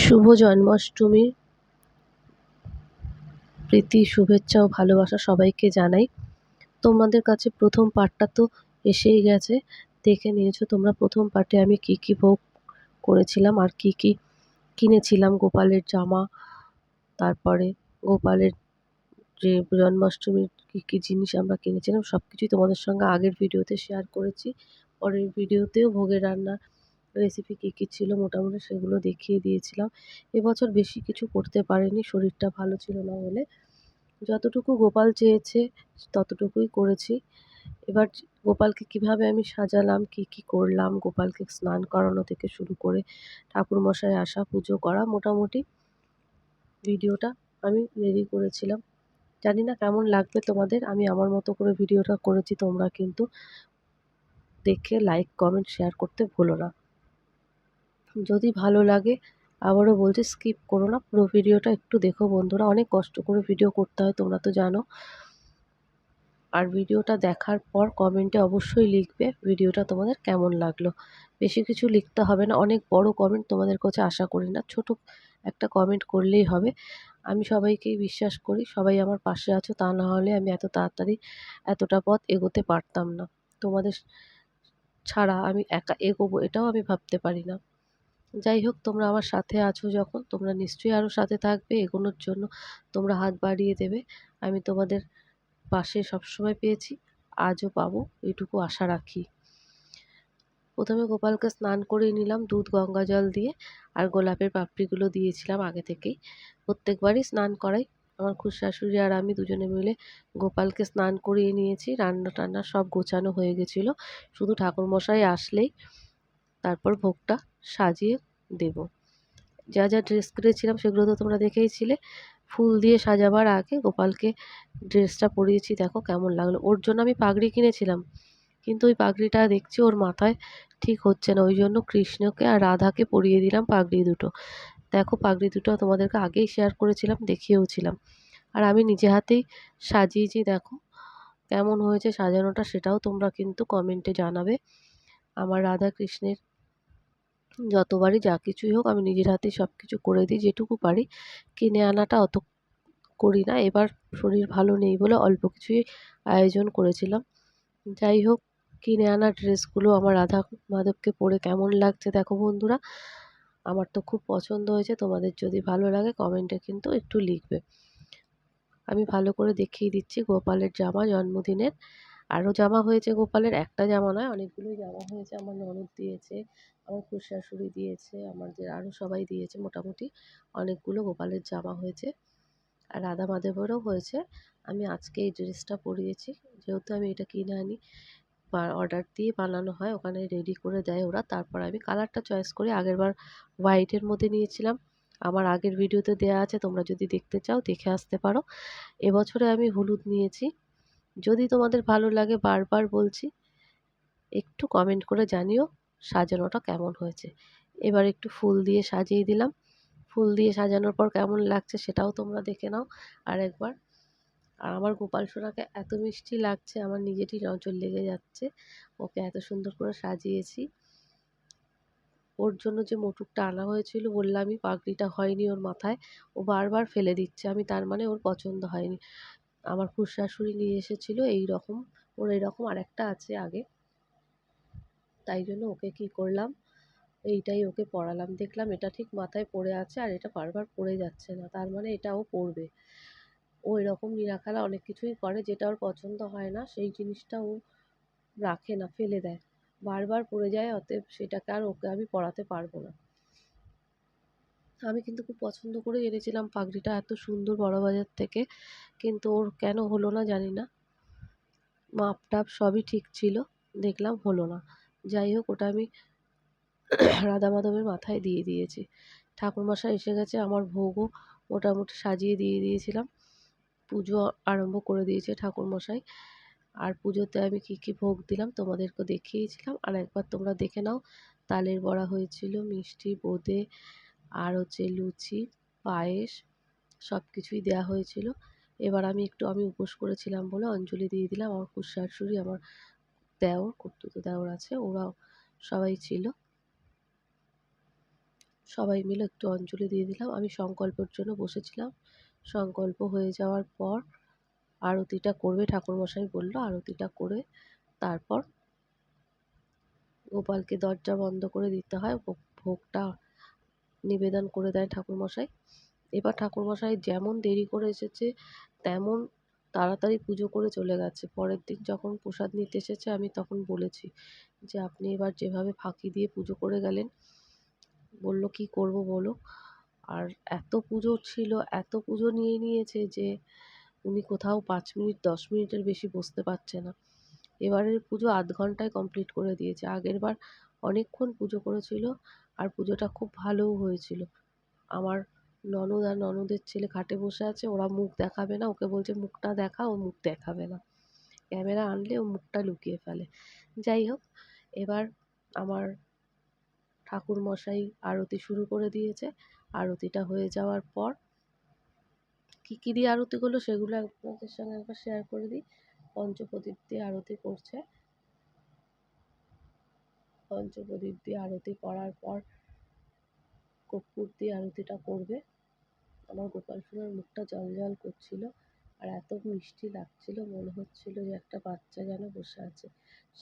শুভ জন্মাষ্টমীর প্রীতি, শুভেচ্ছা ও ভালোবাসা সবাইকে জানাই। তোমাদের কাছে প্রথম পার্টটা তো এসেই গেছে। দেখে নিয়েছো তোমরা প্রথম পার্টে আমি কি কি ভোগ করেছিলাম আর কি কি কিনেছিলাম। গোপালের জামা, তারপরে গোপালের যে জন্মাষ্টমীর কী কী জিনিস আমরা কিনেছিলাম সব কিছুই তোমাদের সঙ্গে আগের ভিডিওতে শেয়ার করেছি। পরের ভিডিওতেও ভোগের রান্নার রেসিপি কী কী ছিল মোটামুটি সেগুলো দেখিয়ে দিয়েছিলাম। এবছর বেশি কিছু করতে পারিনি, শরীরটা ভালো ছিল না বলে। যতটুকু গোপাল চেয়েছে, ততটুকুই করেছি। এবার গোপালকে কীভাবে আমি সাজালাম, কি কি করলাম, গোপালকে স্নান করানো থেকে শুরু করে ঠাকুরমশাই আসা, পুজো করা মোটামুটি ভিডিওটা আমি রেডি করেছিলাম। জানি না কেমন লাগবে তোমাদের, আমি আমার মতো করে ভিডিওটা করেছি, তোমরা কিন্তু দেখে লাইক কমেন্ট শেয়ার করতে ভুলো না। যদি ভালো লাগে, আবারও বলছি স্কিপ করো না। পুরো ভিডিওটা একটু দেখো বন্ধুরা। অনেক কষ্ট করে ভিডিও করতে হয়, তোমরা তো জানো। আর ভিডিওটা দেখার পর কমেন্টে অবশ্যই লিখবে ভিডিওটা তোমাদের কেমন লাগল। বেশি কিছু লিখতে হবে না। অনেক বড় কমেন্ট তোমাদের কাছে আশা করি না। ছোট একটা কমেন্ট করলেই হবে। আমি সবাইকেই বিশ্বাস করি, সবাই আমার পাশে আছো। তা না হলে আমি এত তাড়াতাড়ি এতটা পথ এগোতে পারতাম না। তোমাদের ছাড়া আমি একা এগোবো, এটাও আমি ভাবতে পারি না। যাই হোক, তোমরা আমার সাথে আছো যখন, তোমরা নিশ্চয়ই আরও সাথে থাকবে, এগোনোর জন্য তোমরা হাত বাড়িয়ে দেবে। আমি তোমাদের পাশে সবসময় পেয়েছি, আজও পাবো এইটুকু আশা রাখি। প্রথমে গোপালকে স্নান করিয়ে নিলাম, দুধ, গঙ্গা জল দিয়ে, আর গোলাপের পাপড়িগুলো দিয়েছিলাম আগে থেকেই। প্রত্যেকবারই স্নান করাই। আমার শাশুড়ি আর আমি দুজনে মিলে গোপালকে স্নান করিয়ে নিয়েছি, রান্না টান্না সব গোছানো হয়ে গেছিল। শুধু ঠাকুরমশাই আসলেই, তারপর ভোগটা সাজিয়ে দেব। যা যা ড্রেস কিনেছিলাম সেগুলো তো তোমরা দেখেইছিলে। ফুল দিয়ে সাজাবার আগে গোপালকে ড্রেসটা পরিয়েছি, দেখো কেমন লাগল। ওর জন্য আমি পাগড়ি কিনেছিলাম, কিন্তু ওই পাগড়িটা দেখছি ওর মাথায় ঠিক হচ্ছে না। ওই জন্য কৃষ্ণকে আর রাধাকে পরিয়ে দিলাম পাগড়ি দুটো। দেখো পাগড়ি দুটো তোমাদেরকে আগেই শেয়ার করেছিলাম, দেখিয়েওছিলাম। আর আমি নিজে হাতেই সাজিয়েছি, দেখো কেমন হয়েছে সাজানোটা সেটাও তোমরা কিন্তু কমেন্টে জানাবে। আমার রাধা কৃষ্ণের যতবারই যা কিছুই হোক আমি নিজের হাতেই সব কিছু করে দিই, যেটুকু পারি। কিনে আনাটা অত করি না। এবার শরীর ভালো নেই বলে অল্প কিছুই আয়োজন করেছিলাম। যাই হোক, কিনে আনা ড্রেসগুলো আমার রাধা মাধবকে পরে কেমন লাগছে দেখো বন্ধুরা। আমার তো খুব পছন্দ হয়েছে, তোমাদের যদি ভালো লাগে কমেন্টে কিন্তু একটু লিখবে। আমি ভালো করে দেখিয়ে দিচ্ছি গোপালের জামা জন্মদিনের। আরও জামা হয়েছে গোপালের, একটা জামা নয়, অনেকগুলোই জামা হয়েছে, আমার ননদ দিয়েছে, আমার শাশুড়ি দিয়েছে, আমাদের আরও সবাই দিয়েছে মোটামুটি অনেকগুলো গোপালের জামা হয়েছে। আর রাধা মাধবেরও হয়েছে। আমি আজকে এই ড্রেসটা পরিয়েছি, যেহেতু আমি এটা কিনে আনি, বা অর্ডার দিয়ে বানানো হয়, ওখানে রেডি করে দেয় ওরা, তারপর আমি কালারটা চয়েস করে আগেরবার হোয়াইটের মধ্যে নিয়েছিলাম। আমার আগের ভিডিওতে দেওয়া আছে, তোমরা যদি দেখতে চাও, দেখে আসতে পারো। এবছরে আমি হলুদ নিয়েছি। যদি তোমাদের ভালো লাগে বারবার বলছি, একটু কমেন্ট করে জানিও সাজানোটা কেমন হয়েছে। এবার একটু ফুল দিয়ে সাজিয়ে দিলাম। ফুল দিয়ে সাজানোর পর কেমন লাগছে সেটাও তোমরা দেখে নাও। আর একবার, আর আমার গোপাল সোনাকে এত মিষ্টি লাগছে, আমার নিজেরই নজর লেগে যাচ্ছে। ওকে এত সুন্দর করে সাজিয়েছি। ওর জন্য যে মোটুকটা আনা হয়েছিল, বললামই পাগড়িটা হয়নি ওর মাথায়। ও বারবার ফেলে দিচ্ছে, আমি তার মানে ওর পছন্দ হয়নি। আমার শাশুড়ি নিয়ে এসেছিল এই রকম ওর এরকম আরেকটা আছে আগে। তাই জন্য ওকে কী করলাম, এইটাই ওকে পড়ালাম, দেখলাম এটা ঠিক মাথায় পড়ে আছে আর এটা বারবার পড়ে যাচ্ছে না, তার মানে এটা ও পরবে ও এরকম নিরাখালা অনেক কিছুই করে যেটা ওর পছন্দ হয় না, সেই জিনিসটা ও রাখে না, ফেলে দেয়। বারবার পড়ে যায়, অতএব সেটাকে আর ওকে আমি পড়াতে পারব না। আমি কিন্তু খুব পছন্দ করে এনেছিলাম পাগড়িটা এত সুন্দর বড়বাজার থেকে। কিন্তু ওর কেন হলো না জানি না। মাপ টাপ সবই ঠিক ছিল, দেখলাম হলো না। যাই হোক, ওটা আমি রাধা মাধবের মাথায় দিয়ে দিয়েছি। ঠাকুরমশাই এসে গেছে, আমার ভোগও মোটামুটি সাজিয়ে দিয়ে দিয়েছিলাম। পুজো আরম্ভ করে দিয়েছে ঠাকুরমশাই। আর পুজোতে আমি কী কী ভোগ দিলাম তোমাদেরকে দেখিয়েছিলাম। আর একবার তোমরা দেখে নাও, তালের বড়া হয়েছিল, মিষ্টি, বোঁদে আর হচ্ছে লুচি, পায়েস সব কিছুই দেওয়া হয়েছিল। এবার আমি একটু, আমি উপোস করেছিলাম বলে অঞ্জলি দিয়ে দিলাম। আমার শাশুড়ি আমার দেওর কর্তুতো দেওর আছে, ওরাও সবাই ছিল। সবাই মিলে একটু অঞ্জলি দিয়ে দিলাম। আমি সংকল্পের জন্য বসেছিলাম। সংকল্প হয়ে যাওয়ার পর আরতিটা করবে, ঠাকুরমশাই বলল আরতিটা করে তারপর গোপালকে দরজা বন্ধ করে দিতে হয়। ভোগটা নিবেদন করে দেয় ঠাকুরমশাই। এবার ঠাকুরমশাই যেমন দেরি করে এসেছে, তেমন তাড়াতাড়ি পুজো করে চলে গেছে। পরের দিন যখন প্রসাদ নিতে এসেছে, আমি তখন বলেছি যে, আপনি এবার যেভাবে ফাঁকি দিয়ে পুজো করে গেলেন, বলল, কি করব বলো? আর এত পুজো ছিল, এত পুজো নিয়ে নিয়েছে যে, উনি কোথাও পাঁচ মিনিট, দশ মিনিটের বেশি বসতে পারছে না। এবারের পুজো আধ ঘন্টায় কমপ্লিট করে দিয়েছে। আগের বার অনেকক্ষণ পুজো করেছিল আর পুজোটা খুব ভালোও হয়েছিল। আমার ননদ আর ননদের ছেলে খাটে বসে আছে, ওরা মুখ দেখাবে না, ওকে বলছে, মুখটা দেখা ও মুখ দেখাবে না। ক্যামেরা আনলে ও মুখটা লুকিয়ে ফেলে। যাই হোক, এবার আমার ঠাকুরমশাই আরতি শুরু করে দিয়েছে। আরতিটা হয়ে যাওয়ার পর কী কী দিয়ে আরতি করল সেগুলো আপনাদের সঙ্গে একবার শেয়ার করে দিই। পঞ্চপ্রদীপ দিয়ে আরতি করছে। পঞ্চপ্রদীপ দিয়ে আরতি করার পর কর্পূর দিয়ে আরতিটা করবে। আমার গোপাল সোনার মুখটা জল জল করছিল আর এত মিষ্টি লাগছিল, মনে হচ্ছিল যে একটা বাচ্চা যেন বসে আছে।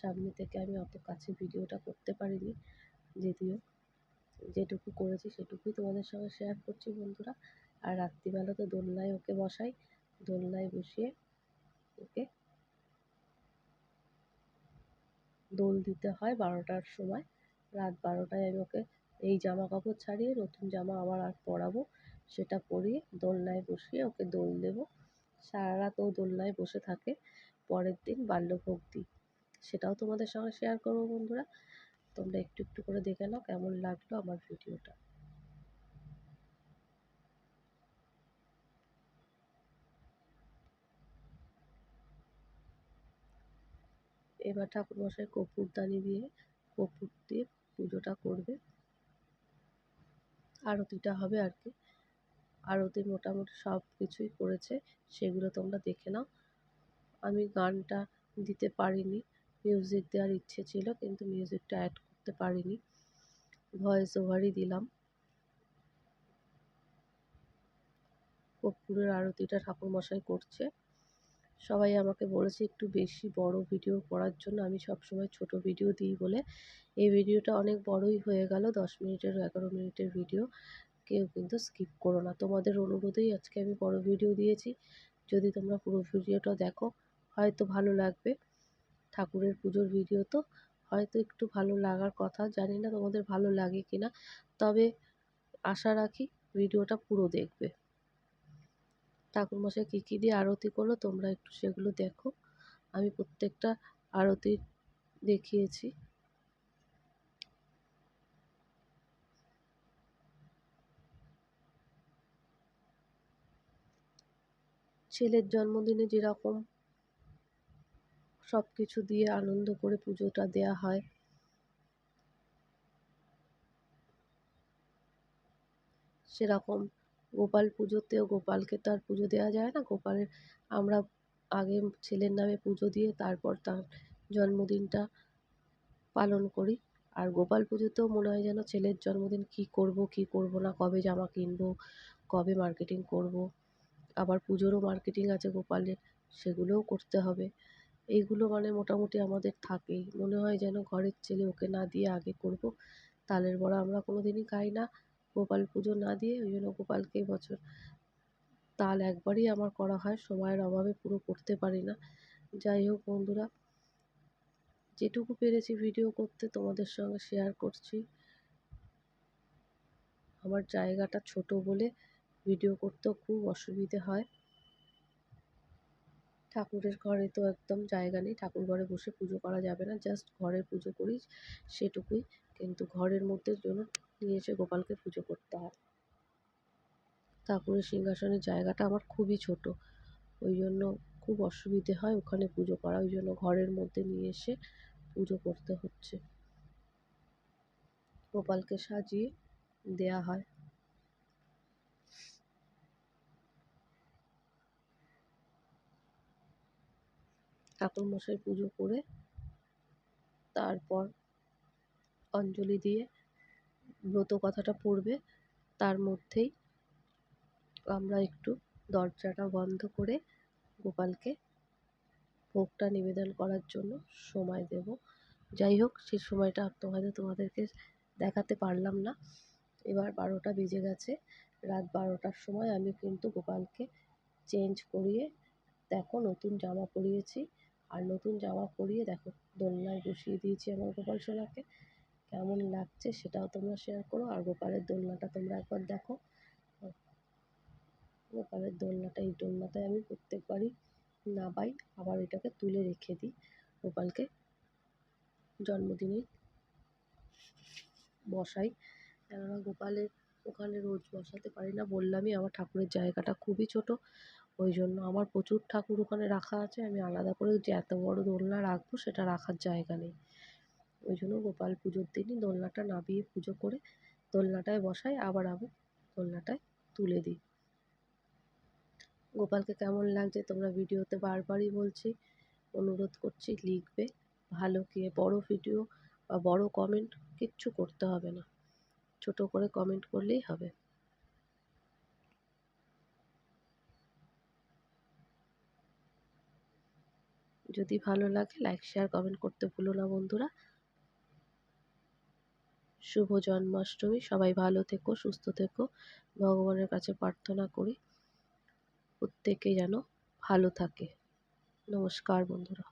সামনে থেকে আমি অত কাছে ভিডিওটা করতে পারিনি, যদিও যেটুকু করেছি সেটুকুই তোমাদের সঙ্গে শেয়ার করছি বন্ধুরা। আর রাত্রিবেলা তো দোলনায় ওকে বসাই, দোলনায় বসিয়ে ওকে দোল দিতে হয় বারোটার সময়। রাত বারোটায় আমি ওকে এই জামা কাপড় ছাড়িয়ে নতুন জামা আবার আর পরাবো, সেটা পরিয়ে দোলনায় বসিয়ে ওকে দোল দেবো। সারা রাত ও দোলনায় বসে থাকে। পরের দিন বাল্যভোগ দিই। সেটাও তোমাদের সঙ্গে শেয়ার করব বন্ধুরা। তোমরা একটু একটু করে দেখে নাও কেমন লাগল আমার ভিডিওটা এবার ঠাকুরমশাই কর্পূরদানি দিয়ে কর্পূর দিয়ে পুজোটা করবে। আরতিটা হবে আর কি। আরতি মোটামুটি সব কিছুই করেছে, সেগুলো তোমরা দেখে নাও। আমি গানটা দিতে পারিনি মিউজিক দেওয়ার ইচ্ছে ছিল, কিন্তু মিউজিকটা অ্যাড করতে পারিনি। ভয়েস ওভারই দিলাম। কর্পূরের আরতিটা ঠাকুরমশাই করছে। সবাই আমাকে বলেছে একটু বেশি বড় ভিডিও করার জন্য। আমি সবসময় ছোট ভিডিও দিই বলে। এই ভিডিওটা অনেক বড়ই হয়ে গেল, দশ মিনিটের এগারো মিনিটের ভিডিও। কেউ কিন্তু স্কিপ করো না। তোমাদের অনুরোধেই আজকে আমি বড় ভিডিও দিয়েছি। যদি তোমরা পুরো ভিডিওটা দেখো, হয়তো ভালো লাগবে। ঠাকুরের পুজোর ভিডিও তো, হয়তো একটু ভালো লাগার কথা। জানি না তোমাদের ভালো লাগে কি না তবে আশা রাখি, ভিডিওটা পুরো দেখবে। ঠাকুরমশাই কী কী দিয়ে আরতি করল তোমরা একটু সেগুলো দেখো। আমি প্রত্যেকটা আরতি দেখিয়েছি। ছেলের জন্মদিনে যেরকম সব কিছু দিয়ে আনন্দ করে পুজোটা দেয়া হয়। সেরকম গোপাল পুজোতেও গোপালকে তো আর পুজো দেওয়া যায় না। গোপালের আমরা আগে ছেলের নামে পুজো দিয়ে তারপর তার জন্মদিনটা পালন করি। আর গোপাল পুজোতেও মনে হয় যেন ছেলের জন্মদিন কী করব কী করব না, কবে জামা কিনবো, কবে মার্কেটিং করব, আবার পুজোরও মার্কেটিং আছে গোপালের, সেগুলোও করতে হবে। এইগুলো মানে মোটামুটি আমাদের থাকেই। মনে হয় যেন ঘরের ছেলে ওকে না দিয়ে আগে করব, তালের বড়া আমরা কোনো দিনই খাই না। গোপাল পুজো না দিয়ে ওই জন্য গোপালকে বছর তাল একবারই আমার করা হয়। সময়ের অভাবে পুরো করতে পারি না। যাই হোক বন্ধুরা, যেটুকু পেরেছি ভিডিও করতে তোমাদের সঙ্গে শেয়ার করছি। আমার জায়গাটা ছোট বলে ভিডিও করতেও খুব অসুবিধে হয়। ঠাকুরের ঘরে তো একদম জায়গা নেই। ঠাকুর ঘরে বসে পুজো করা যাবে না। জাস্ট ঘরে পুজো করি সেটুকুই। কিন্তু ঘরের মধ্যে জন্য নিয়ে এসে গোপালকে পুজো করতে হয়। ঠাকুরের সিংহাসনের জায়গাটা আমার খুবই ছোট। ওই জন্য খুব অসুবিধে হয় ওখানে পুজো করা। ওই জন্য ঘরের মধ্যে নিয়ে এসে পুজো করতে হচ্ছে। গোপালকে সাজিয়ে দেয়া হয়। ঠাকুরমশাই পুজো করে তারপর অঞ্জলি দিয়ে ব্রত কথাটা পড়বে, তার মধ্যেই আমরা একটু দরজাটা বন্ধ করে গোপালকে ভোগটা নিবেদন করার জন্য সময় দেব। যাই হোক, সেই সময়টা তোমাদের, তোমাদেরকে দেখাতে পারলাম না। এবার বারোটা বেজে গেছে, রাত বারোটার সময় আমি কিন্তু গোপালকে চেঞ্জ করিয়ে দেখো নতুন জামা পরিয়েছি। আর নতুন জামা পরিয়ে দেখো দোলনায় বসিয়ে দিয়েছি আমার গোপাল সোনাকে। কেমন লাগছে সেটাও তোমরা শেয়ার করো। আর গোপালের দোলনাটা তোমরা একবার দেখো। গোপালের দোলনাটা এই দোলনাটায় আমি প্রত্যেকবারই নাবাই আবার এটাকে তুলে রেখে দিই গোপালকে। জন্মদিনে বসাই। কেননা গোপালের ওখানে রোজ বসাতে পারি না বললামই আমার ঠাকুরের জায়গাটা খুবই ছোট। ওই জন্য আমার প্রচুর ঠাকুর ওখানে রাখা আছে। আমি আলাদা করে যে এত বড় দোলনা রাখব সেটা রাখার জায়গা নেই। ওই জন্য গোপাল পুজোর দিনই দোলনাটা নামিয়ে পুজো করে দোলনাটায় বসাই, আবার আবার দোলনাটায় তুলে দিই। গোপালকে কেমন লাগছে তোমরা ভিডিওতে বারবারই বলছি, অনুরোধ করছি লিখবে, ভালো কি, বড় ভিডিও বা বড় কমেন্ট কিচ্ছু করতে হবে না, ছোট করে কমেন্ট করলেই হবে। যদি ভালো লাগে লাইক শেয়ার কমেন্ট করতে ভুলো না বন্ধুরা। শুভ জন্মাষ্টমী। সবাই ভালো থেকো, সুস্থ থেকো। ভগবানের কাছে প্রার্থনা করি, প্রত্যেকে যেন ভালো থাকে। নমস্কার বন্ধুরা।